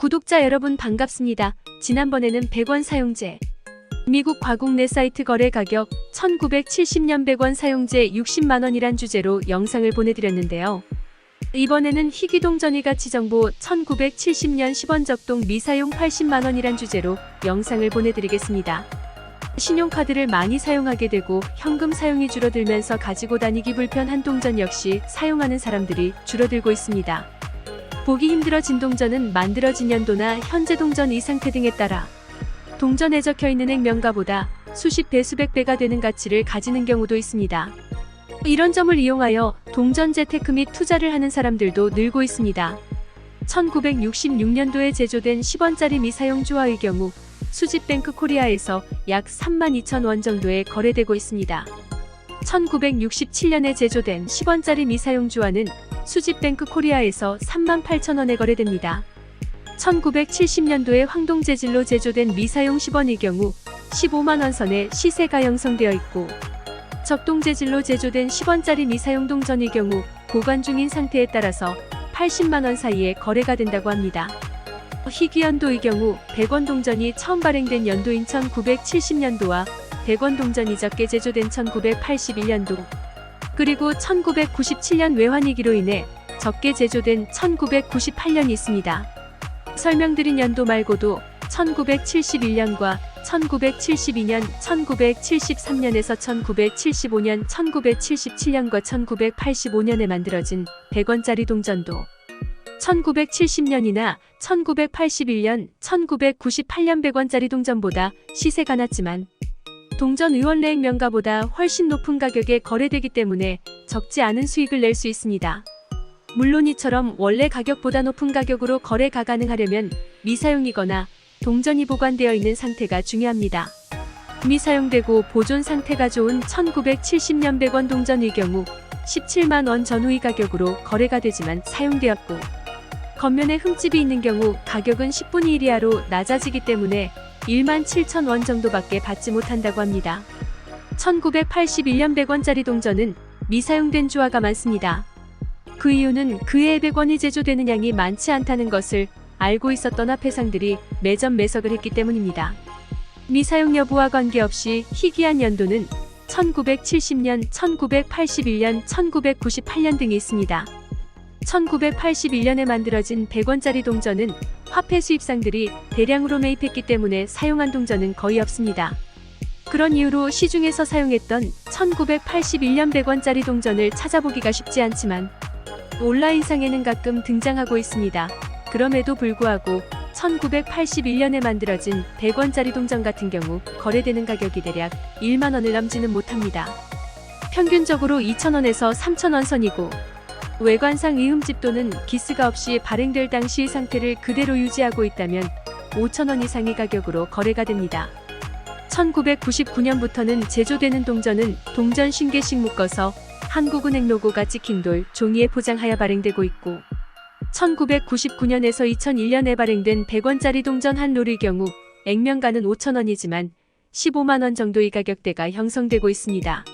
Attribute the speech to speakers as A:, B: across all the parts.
A: 구독자 여러분 반갑습니다. 지난번에는 100원 사용제. 미국 과국내 사이트 거래 가격 1970년 100원 사용제 60만원이란 주제로 영상을 보내드렸는데요. 이번에는 희귀동 전이 가 치 정보 1970년 10원 적동 미사용 80만원이란 주제로 영상을 보내드리겠습니다. 신용카드를 많이 사용하게 되고 현금 사용이 줄어들면서 가지고 다니기 불편한 동전 역시 사용하는 사람들이 줄어들고 있습니다. 보기 힘들어진 동전은 만들어진 연도나 현재 동전 이 상태 등에 따라 동전에 적혀 있는 액면가보다 수십 배 수백 배가 되는 가치를 가지는 경우도 있습니다. 이런 점을 이용하여 동전 재테크 및 투자를 하는 사람들도 늘고 있습니다. 1966년도에 제조된 10원짜리 미사용 주화의 경우 수집뱅크 코리아에서 약 32,000원 정도에 거래되고 있습니다. 1967년에 제조된 10원짜리 미사용 주화는 수집뱅크 코리아에서 38,000원에 거래됩니다. 1970년도에 황동 재질로 제조된 미사용 10원의 경우 15만원 선에 시세가 형성되어 있고 적동 재질로 제조된 10원짜리 미사용 동전의 경우 보관 중인 상태에 따라서 80만원 사이에 거래가 된다고 합니다. 희귀연도의 경우 100원 동전이 처음 발행된 연도인 1970년도와 100원 동전이 적게 제조된 1981년도 그리고 1997년 외환위기로 인해 적게 제조된 1998년이 있습니다. 설명드린 연도 말고도 1971년과 1972년, 1973년에서 1975년, 1977년과 1985년에 만들어진 100원짜리 동전도 1970년이나 1981년, 1998년 100원짜리 동전보다 시세가 낮지만 동전 의원래액 명가보다 훨씬 높은 가격에 거래되기 때문에 적지 않은 수익을 낼 수 있습니다. 물론 이처럼 원래 가격보다 높은 가격으로 거래가 가능하려면 미사용이거나 동전이 보관되어 있는 상태가 중요합니다. 미사용되고 보존 상태가 좋은 1970년 100원 동전의 경우 17만 원 전후의 가격으로 거래가 되지만 사용되었고 겉면에 흠집이 있는 경우 가격은 10분의 1 이하로 낮아지기 때문에 1만 7천 원 정도밖에 받지 못한다고 합니다. 1981년 100원짜리 동전은 미사용된 주화가 많습니다. 그 이유는 그해 100원이 제조되는 양이 많지 않다는 것을 알고 있었던 화폐상들이 매점 매석을 했기 때문입니다. 미사용 여부와 관계없이 희귀한 연도는 1970년, 1981년, 1998년 등이 있습니다. 1981년에 만들어진 100원짜리 동전은 화폐 수입상들이 대량으로 매입했기 때문에 사용한 동전은 거의 없습니다. 그런 이유로 시중에서 사용했던 1981년 100원짜리 동전을 찾아보기가 쉽지 않지만 온라인상에는 가끔 등장하고 있습니다. 그럼에도 불구하고 1981년에 만들어진 100원짜리 동전 같은 경우 거래되는 가격이 대략 1만원을 넘지는 못합니다. 평균적으로 2,000원에서 3,000원 선이고 외관상 이음집 또는 기스가 없이 발행될 당시의 상태를 그대로 유지하고 있다면 5,000원 이상의 가격으로 거래가 됩니다. 1999년부터는 제조되는 동전은 동전 신개씩 묶어서 한국은행 로고가 찍힌 돌 종이에 포장하여 발행되고 있고 1999년에서 2001년에 발행된 100원짜리 동전 한 롤의 경우 액면가는 5,000원이지만 15만원 정도의 가격대가 형성되고 있습니다.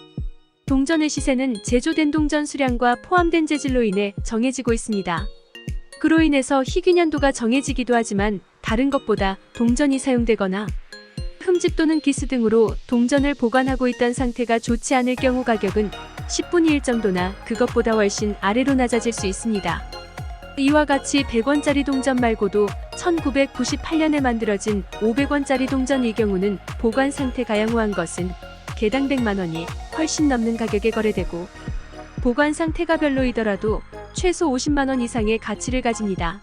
A: 동전의 시세는 제조된 동전 수량과 포함된 재질로 인해 정해지고 있습니다. 그로 인해서 희귀년도가 정해지기도 하지만 다른 것보다 동전이 사용되거나 흠집 또는 기스 등으로 동전을 보관하고 있던 상태가 좋지 않을 경우 가격은 10분의 1 정도나 그것보다 훨씬 아래로 낮아질 수 있습니다. 이와 같이 100원짜리 동전 말고도 1998년에 만들어진 500원짜리 동전의 경우는 보관 상태가 양호한 것은 개당 100만 원이 훨씬 넘는 가격에 거래되고 보관 상태가 별로이더라도 최소 50만 원 이상의 가치를 가집니다.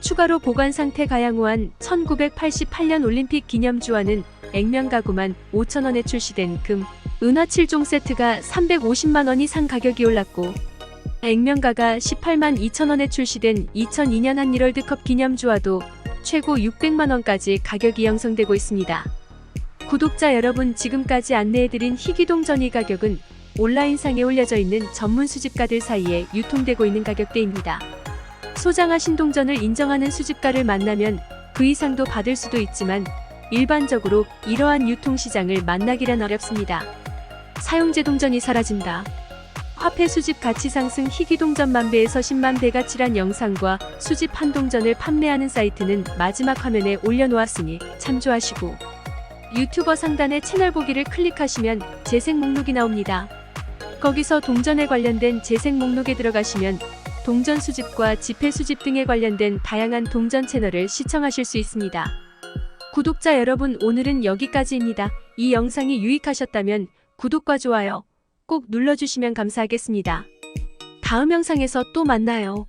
A: 추가로 보관 상태 가 양호한 1988년 올림픽 기념주화는 액면 가구만 5천 원에 출시된 금, 은화 7종 세트가 350만 원 이상 가격이 올랐고 액면가가 18만 2천 원에 출시된 2002년 한일 월드컵 기념주화도 최고 600만 원까지 가격이 형성되고 있습니다. 구독자 여러분 지금까지 안내해드린 희귀동 전이 가격은 온라인상에 올려져 있는 전문 수집가들 사이에 유통되고 있는 가격대입니다. 소장하신 동전을 인정하는 수집가를 만나면 그 이상도 받을 수도 있지만 일반적으로 이러한 유통시장을 만나기란 어렵습니다. 사용제 동전이 사라진다. 화폐 수집 가치 상승 희귀 동전 만배에서 10만 배 가치란 영상과 수집 한 동전을 판매하는 사이트는 마지막 화면에 올려놓았으니 참조하시고 유튜버 상단의 채널 보기를 클릭하시면 재생 목록이 나옵니다. 거기서 동전에 관련된 재생 목록에 들어가시면 동전 수집과 지폐 수집 등에 관련된 다양한 동전 채널을 시청하실 수 있습니다. 구독자 여러분 오늘은 여기까지입니다. 이 영상이 유익하셨다면 구독과 좋아요 꼭 눌러주시면 감사하겠습니다. 다음 영상에서 또 만나요.